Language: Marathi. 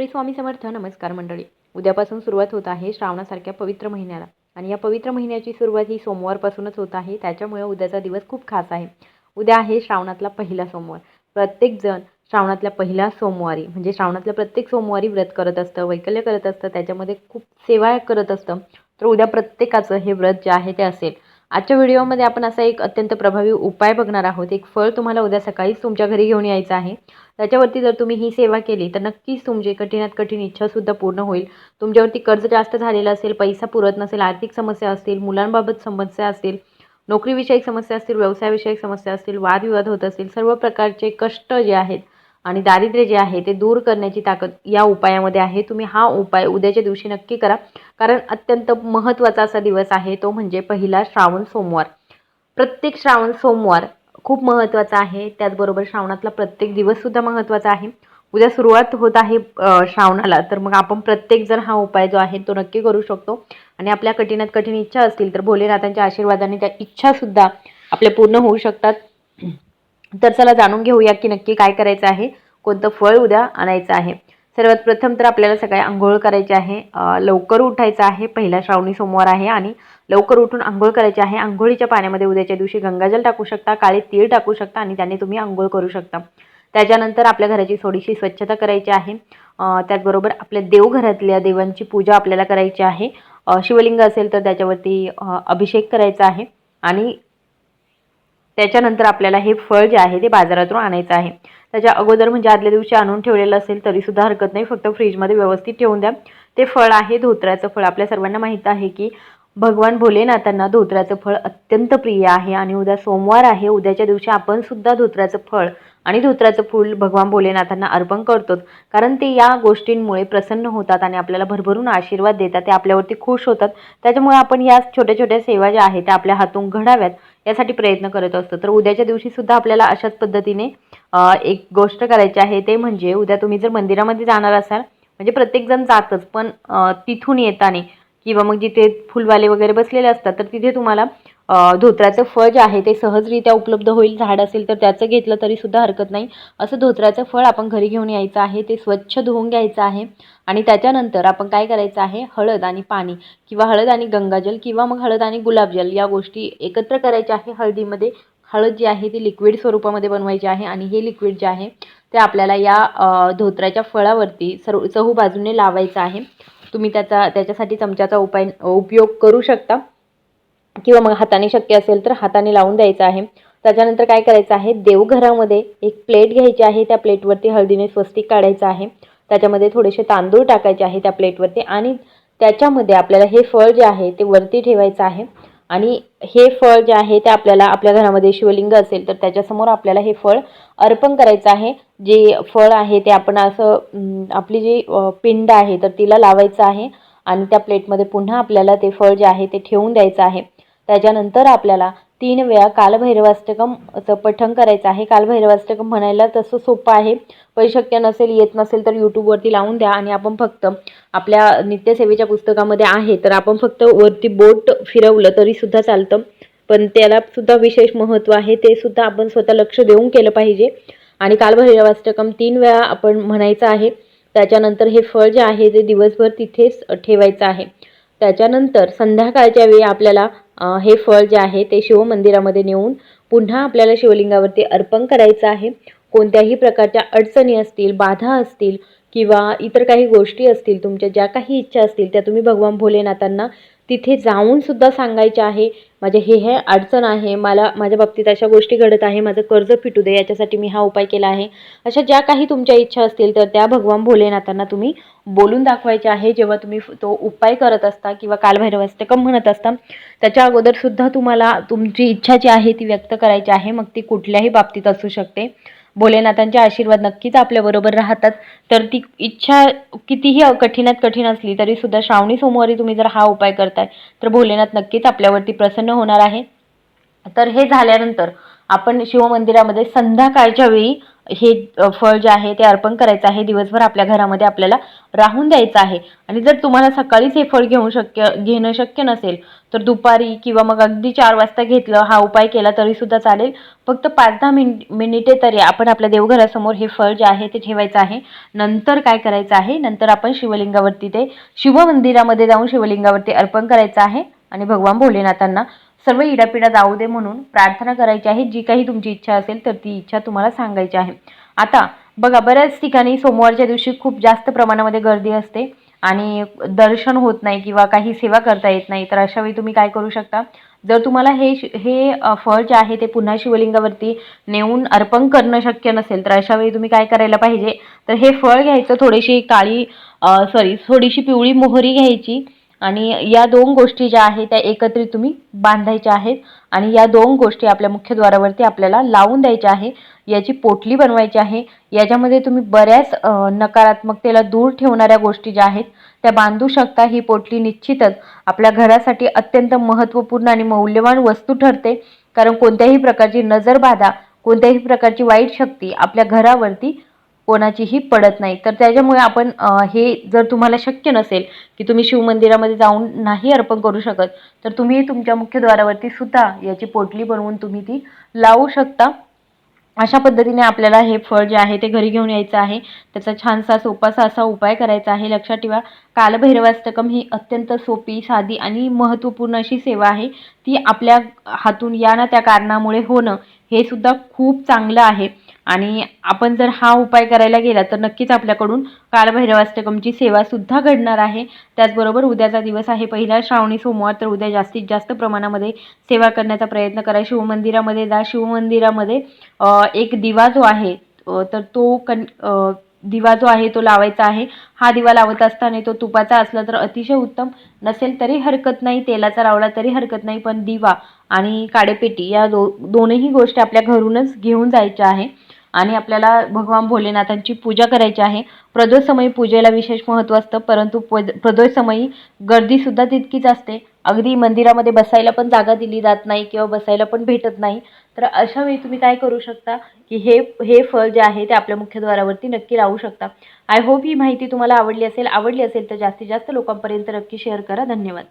श्री स्वामी समर्थ नमस्कार मंडळी. उद्यापासून सुरुवात होत आहे श्रावणासारख्या पवित्र महिन्याला. आणि या पवित्र महिन्याची सुरुवात ही सोमवारपासूनच होत आहे. त्याच्यामुळे उद्याचा दिवस खूप खास आहे. उद्या आहे श्रावणातला पहिला सोमवार. प्रत्येकजण श्रावणातल्या पहिल्या सोमवारी म्हणजे श्रावणातल्या प्रत्येक सोमवारी व्रत करत असतं वैकल्य करत असतं त्याच्यामध्ये खूप सेवा करत असतं. तर उद्या प्रत्येकाचं हे व्रत जे आहे ते असेल. आजच्या व्हिडिओमध्ये आपण असा एक अत्यंत प्रभावी उपाय बघणार आहोत. एक फळ तुम्हाला उद्या सकाळीच तुमच्या घरी घेऊन यायचं आहे. त्याच्यावरती जर तुम्ही ही सेवा केली तर नक्कीच तुमची कठीणात कठीण इच्छासुद्धा पूर्ण होईल. तुमच्यावरती कर्ज जास्त झालेलं असेल पैसा पुरत नसेल आर्थिक समस्या असतील मुलांबाबत समस्या असतील नोकरीविषयक समस्या असतील व्यवसायाविषयक समस्या असतील वादविवाद होत असतील सर्व प्रकारचे कष्ट जे आहेत आणि दारिद्र्य जे आहे ते दूर करण्याची ताकद या उपायामध्ये आहे. तुम्ही हा उपाय उद्याच्या दिवशी नक्की करा. कारण अत्यंत महत्त्वाचा असा दिवस आहे तो म्हणजे पहिला श्रावण सोमवार. प्रत्येक श्रावण सोमवार खूप महत्त्वाचा आहे. त्याचबरोबर श्रावणातला प्रत्येक दिवससुद्धा महत्त्वाचा आहे. उद्या सुरुवात होत आहे श्रावणाला. तर मग आपण प्रत्येक जण हा उपाय जो आहे तो नक्की करू शकतो. आणि आपल्या कठीणात कठीण इच्छा असतील तर भोलेनाथांच्या आशीर्वादाने त्या इच्छासुद्धा आपल्या पूर्ण होऊ शकतात. तर चला जाणून घेऊया की नक्की काय करायचं आहे कोणतं फळ उद्या आणायचं आहे. सर्वात प्रथम तर आपल्याला सकाळी आंघोळ करायची आहे लवकर उठायचं आहे पहिला श्रावणी सोमवार आहे आणि लवकर उठून आंघोळ करायची आहे. आंघोळीच्या पाण्यामध्ये उद्याच्या दिवशी गंगाजल टाकू शकता काळे तीळ टाकू शकता आणि त्याने तुम्ही आंघोळ करू शकता. त्याच्यानंतर आपल्या घराची थोडीशी स्वच्छता करायची आहे. त्याचबरोबर आपल्या देवघरातल्या देवांची पूजा आपल्याला करायची आहे. शिवलिंग असेल तर त्याच्यावरती अभिषेक करायचा आहे आणि त्याच्यानंतर आपल्याला हे फळ जे आहे ते बाजारातून आणायचं आहे. त्याच्या अगोदर म्हणजे आदल्या दिवशी आणून ठेवलेलं असेल तरीसुद्धा हरकत नाही. फक्त फ्रीजमध्ये व्यवस्थित ठेवून द्या. ते फळ आहे धोत्र्याचं फळ. आपल्या सर्वांना माहीत आहे की भगवान भोलेनाथांना धोत्र्याचं फळ अत्यंत प्रिय आहे आणि उद्या सोमवार आहे. उद्याच्या दिवशी आपण सुद्धा धोत्र्याचं फळ आणि धोत्र्याचं फूल भगवान भोलेनाथांना अर्पण करतो. कारण ते या गोष्टींमुळे प्रसन्न होतात आणि आपल्याला भरभरून आशीर्वाद देतात. ते आपल्यावरती खुश होतात. त्याच्यामुळे आपण या छोट्या छोट्या सेवा ज्या आहेत त्या आपल्या हातून घडाव्यात. यासाठी प्रयत्न करत असतो. तर उद्याच्या दिवशी सुद्धा आपल्याला अशाच पद्धतीने एक गोष्ट करायची आहे ते म्हणजे उद्या तुम्ही जर मंदिरामध्ये जाणार असाल म्हणजे प्रत्येकजण जातच पण तिथून येताना किंवा मग जिथे फुलवाले वगैरे बसलेले असतात तर तिथे तुम्हाला धोत्राचं फळ जे आहे ते सहजरित्या उपलब्ध होईल. झाड असेल तर त्याचं घेतलं तरी सुद्धा हरकत नाही. असं धोत्राचं फळ आपण घरी घेऊन यायचं आहे. ते स्वच्छ धुवून घ्यायचं आहे. आणि त्याच्यानंतर आपण काय करायचं आहे? हळद आणि पाणी किंवा हळद आणि गंगाजल किंवा मग हळद आणि गुलाबजल या गोष्टी एकत्र करायच्या आहे हळदीमध्ये. हळद जी आहे ती लिक्विड स्वरूपामध्ये बनवायची आहे आणि हे लिक्विड जे आहे ते आपल्याला या धोत्राच्या फळावरती सर्व चहू बाजूने लावायचं आहे. तुम्ही त्याचा त्याच्यासाठी चमच्याचा उपाय उपयोग करू शकता. किंवा मग हाताने शक्य असेल तर हाताने लावून द्यायचं आहे. त्याच्यानंतर काय करायचं आहे? देवघरामध्ये एक प्लेट घ्यायची आहे. त्या प्लेटवरती हळदीने स्वस्तिक काढायचं आहे. त्याच्यामध्ये थोडेसे तांदूळ टाकायचे आहे त्या प्लेटवरती आणि त्याच्यामध्ये आपल्याला हे फळ जे आहे ते वरती ठेवायचं आहे. आणि हे फळ जे आहे ते आपल्याला आपल्या घरामध्ये शिवलिंग असेल तर त्याच्यासमोर आपल्याला हे फळ अर्पण करायचं आहे. जे फळ आहे ते आपण असं आपली जी पिंड आहे तर तिला लावायचं आहे आणि त्या प्लेटमध्ये पुन्हा आपल्याला ते फळ जे आहे ते ठेवून द्यायचं आहे. त्याच्यानंतर आपल्याला तीन वेळा कालभैरवाष्टकमचं पठण करायचं आहे. कालभैरवाष्टकम म्हणायला तसं सोपं आहे. पण शक्य नसेल येत नसेल तर यूट्यूबवरती लावून द्या आणि आपण फक्त आपल्या नित्यसेवेच्या पुस्तकामध्ये आहे. तर आपण फक्त वरती बोट फिरवलं तरीसुद्धा चालतं. पण त्याला सुद्धा विशेष महत्त्व आहे. ते सुद्धा आपण स्वतः लक्ष देऊन केलं पाहिजे. आणि कालभैरवाष्टकम तीन वेळा आपण म्हणायचं आहे. त्याच्यानंतर हे फळ जे आहे ते दिवसभर तिथेच ठेवायचं आहे. त्याच्यानंतर संध्याकाळच्या वेळी आपल्याला हे फळ जे आहे ते शिवमंदिरामध्ये नेऊन पुन्हा आपल्याला शिवलिंगावरती अर्पण करायचं आहे. कोणत्याही प्रकारच्या अडचणी असतील बाधा असतील किंवा इतर काही गोष्टी असतील तुमच्या ज्या काही इच्छा असतील त्या तुम्ही भगवान भोलेनाथांना तिथे जाऊन सुद्धा सांगायच्या आहे. माझे हे हे अडचण आहे मला माझ्या बाबतीत अशा गोष्टी घडत आहे माझं कर्ज फिटू दे याच्यासाठी मी हा उपाय केला आहे. अशा ज्या काही तुमच्या इच्छा असतील तर त्या भगवान भोलेनाथांना तुम्ही बोलून दाखवायचे आहे. जेव्हा तुम्ही तो उपाय करत असता किंवा कालभैरवाष्टकम म्हणत असता त्याच्या अगोदरसुद्धा तुम्हाला तुमची इच्छा जी आहे ती व्यक्त करायची आहे. मग ती कुठल्याही बाबतीत असू शकते. भोलेनाथांचे आशीर्वाद नक्कीच आपल्याबरोबर राहतात. तर ती इच्छा कितीही कठीणात कठीण असली तरी सुद्धा श्रावणी सोमवारी तुम्ही जर हा उपाय करताय तर भोलेनाथ नक्कीच आपल्यावरती प्रसन्न होणार आहे. तर हे झाल्यानंतर आपण शिवमंदिरामध्ये संध्याकाळच्या वेळी हे फळ जे आहे ते अर्पण करायचं आहे. दिवसभर आपल्या घरामध्ये आपल्याला राहून द्यायचं आहे. आणि जर तुम्हाला सकाळीच हे फळ घेऊन शक्य घेणं शक्य नसेल तर दुपारी किंवा मग अगदी चार वाजता घेतलं हा उपाय केला तरी सुद्धा चालेल. फक्त पाच दहा मिन मिनिटे तरी आपण आपल्या देवघरासमोर हे फळ जे आहे ते ठेवायचं आहे. नंतर काय करायचं आहे? नंतर आपण शिवलिंगावरती ते शिवमंदिरामध्ये जाऊन शिवलिंगावरती अर्पण करायचं आहे. आणि भगवान भोलेनाथांना सर्व इडापिडा जाऊ दे म्हणून प्रार्थना करायची आहे. जी काही तुमची इच्छा असेल तर ती इच्छा तुम्हाला सांगायची आहे. आता बघा बऱ्याच ठिकाणी सोमवारच्या दिवशी खूप जास्त प्रमाणामध्ये गर्दी असते आणि दर्शन होत नाही किंवा काही सेवा करता येत नाही. तर अशा वेळी तुम्ही काय करू शकता? जर तुम्हाला हे शि- हे फळ जे आहे ते पुन्हा शिवलिंगावरती नेऊन अर्पण करणं शक्य नसेल तर अशा वेळी तुम्ही काय करायला पाहिजे? तर हे फळ घ्यायचं थोडीशी काळी सॉरी थोडीशी पिवळी मोहरी घ्यायची. आणि या दोन गोष्टी ज्या आहेत त्या एकत्रित तुम्ही बांधायच्या आहेत. आणि या दोन गोष्टी आपल्या मुख्यद्वारावरती आपल्याला लावून द्यायच्या आहे याची पोटली बनवायची आहे. याच्यामध्ये तुम्ही बऱ्याच नकारात्मकतेला दूर ठेवणाऱ्या गोष्टी ज्या आहेत त्या बांधू शकता. ही पोटली निश्चितच आपल्या घरासाठी अत्यंत महत्त्वपूर्ण आणि मौल्यवान वस्तू ठरते. कारण कोणत्याही प्रकारची नजरबाधा कोणत्याही प्रकारची वाईट शक्ती आपल्या घरावरती कोणाचीही पडत नाही. तर त्याच्यामुळे आपण हे जर तुम्हाला शक्य नसेल की तुम्ही शिवमंदिरामध्ये जाऊन नाही अर्पण करू शकत तर तुम्ही तुमच्या मुख्यद्वारावरती सुद्धा याची पोटली बनवून तुम्ही ती लावू शकता. अशा पद्धतीने आपल्याला हे फळ जे आहे ते घरी घेऊन यायचं आहे. त्याचा छानसा सोपासा असा उपाय करायचा आहे. लक्षात ठेवा कालभैरवास्तकम ही अत्यंत सोपी साधी आणि महत्त्वपूर्ण अशी सेवा आहे. ती आपल्या हातून या ना त्या कारणामुळे होणं हे सुद्धा खूप चांगलं आहे. आणि आपण जर हा उपाय करायला गेला तर नक्कीच आपल्याकडून कालभैरवाष्टकमची सेवासुद्धा घडणार आहे. त्याचबरोबर उद्याचा दिवस आहे पहिला श्रावणी सोमवार तर उद्या जास्तीत जास्त प्रमाणामध्ये सेवा करण्याचा प्रयत्न करा. शिवमंदिरामध्ये जा. शिवमंदिरामध्ये एक दिवा जो आहे तर तो कन दिवा जो आहे तो लावायचा आहे. हा दिवा लावत असताना तो तुपाचा असला तर अतिशय उत्तम. नसेल तरी हरकत नाही तेलाचा लावला तरी हरकत नाही पण दिवा आणि काडेपेटी या दो दोनही गोष्टी आपल्या घरूनच घेऊन जायच्या आहे. आणि आपल्याला भगवान भोलेनाथांची पूजा करायची आहे. प्रदोषसमयी पूजेला विशेष महत्त्व असतं परंतु पद प्रदोषसमयी गर्दीसुद्धा तितकीच असते. अगदी मंदिरामध्ये बसायला पण जागा दिली जात नाही किंवा बसायला पण भेटत नाही. तर अशा वेळी तुम्ही काय करू शकता की हे हे फळ जे आहे ते आपल्या मुख्यद्वारावरती नक्की लावू शकता. आय होप ही माहिती तुम्हाला आवडली असेल आवडली असेल तर जास्तीत जास्त लोकांपर्यंत नक्की शेअर करा. धन्यवाद.